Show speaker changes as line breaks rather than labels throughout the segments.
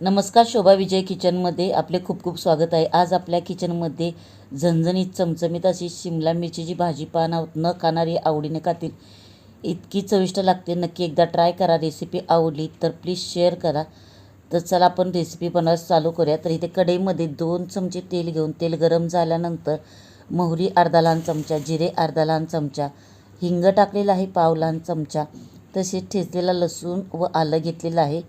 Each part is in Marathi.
नमस्कार शोभा विजय किचनमध्ये आपले खूप खूप स्वागत आहे. आज आपल्या किचनमध्ये झणझणीत चमचमीत अशी शिमला मिरचीची भाजी पाहणार न खाणारी आवडीने खातील. इतकी चविष्ट लागते. नक्की एकदा ट्राय करा. रेसिपी आवडली तर प्लीज शेअर करा. तर चला आपण रेसिपी बनवायला चालू करूया. तर इथे कढईमध्ये दोन चमचे तेल घेऊन तेल गरम झाल्यानंतर मोहरी अर्धा लहान चमचा जिरे अर्धा लहान चमचा हिंग टाकलेला आहे पाव लहान चमचा तसेच ठेचलेला लसूण व आलं घेतलेलं आहे.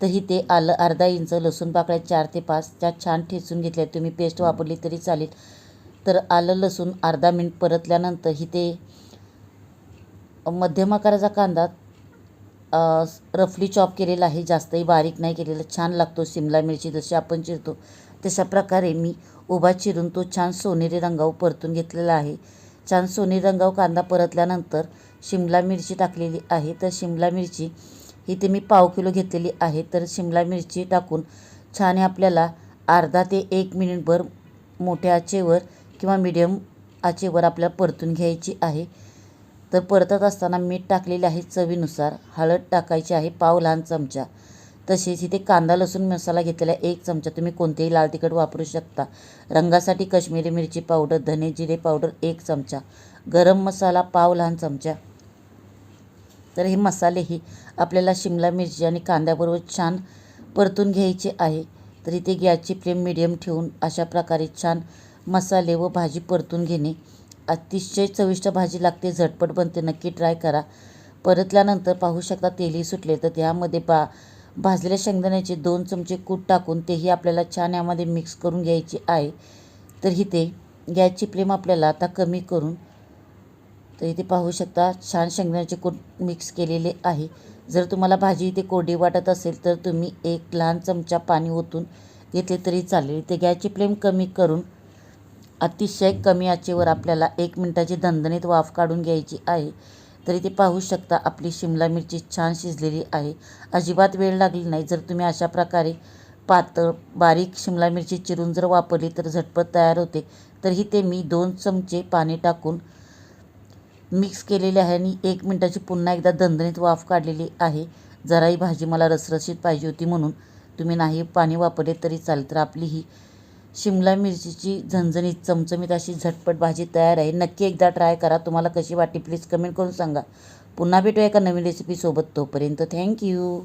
तर ते आलं. अर्धा इंच लसूण पाकळ्या चार ते पाच त्या छान ठेचून घेतल्या. तुम्ही पेस्ट वापरली तरी चालेल. तर आलं लसूण अर्धा मिनिट परतल्यानंतर इथे मध्यम आकाराचा कांदा रफली चॉप केलेला आहे. जास्तही बारीक नाही केलेला. छान लागतो. शिमला मिरची जशी आपण चिरतो तशा प्रकारे मी उभा चिरून तो छान सोनेरी रंगावर परतून घेतलेला आहे. छान सोनेरी रंगावर कांदा परतल्यानंतर शिमला मिरची टाकलेली आहे. तर शिमला मिरची इथे मी पाव किलो घेतलेली आहे. तर शिमला मिरची टाकून छान आपल्याला अर्धा ते एक मिनिटभर मोठ्या आचेवर किंवा मिडियम आचेवर आपल्याला परतून घ्यायची आहे. तर परतत असताना मीठ टाकलेले आहे चवीनुसार. हळद टाकायची आहे पाव लहान चमचा. तसेच इथे कांदा लसूण मसाला घेतलेला एक चमचा. तुम्ही कोणतेही लाल तिखट वापरू शकता. रंगासाठी कश्मीरी मिरची पावडर धने जिरे पावडर एक चमचा. गरम मसाला पाव लहान चमचा. तर हे मसालेही आपल्याला शिमला मिरची आणि कांद्याबरोबर छान परतून घ्यायचे आहे. तर इथे गॅसची फ्लेम मिडियम ठेवून अशा प्रकारे छान मसाले व भाजी परतून घेणे. अतिशय चविष्ट भाजी लागते झटपट बनते. नक्की ट्राय करा. परतल्यानंतर पाहू शकता तेलही सुटले. तर त्यामध्ये बा भाजलेल्या शेंगदाण्याचे दोन चमचे कूट टाकून तेही आपल्याला छान यामध्ये मिक्स करून घ्यायचे आहे. तर इथे गॅसची फ्लेम आपल्याला आता कमी करून तर इथे पाहू शकता छान शेंगदाण्याचे कूट मिक्स केलेले आहे. जर तुम्हाला भाजी इथे कोरडी वाटत असेल तर तुम्ही एक लहान चमचा पाणी ओतून घेतले तरी चालेल. इथे गॅसची फ्लेम कमी करून अतिशय कमी आचेवर आपल्याला एक मिनटाची दणदणीत वाफ काढून घ्यायची आहे. तर इथे पाहू शकता आपली शिमला मिरची छान शिजलेली आहे. अजिबात वेळ लागली नाही. जर तुम्ही अशा प्रकारे पातळ बारीक शिमला मिरची चिरून जर वापरली तर झटपट तयार होते. तर ते मी दोन चमचे पाणी टाकून मिक्स केलेले आहे आणि एक मिनटाची पुन्हा एकदा दणदणीत वाफ काढलेली आहे. जराही भाजी मला रसरशीत पाहिजे होती म्हणून तुम्ही नाही पाणी वापरले तरी चालेल. तर आपली ही शिमला मिरचीची झणझणीत चमचमीत अशी झटपट भाजी तयार आहे. नक्की एकदा ट्राय करा. तुम्हाला कशी वाटली प्लीज कमेंट करून सांगा. पुन्हा भेटूया एका नवीन रेसिपीसोबत तोपर्यंत थँक्यू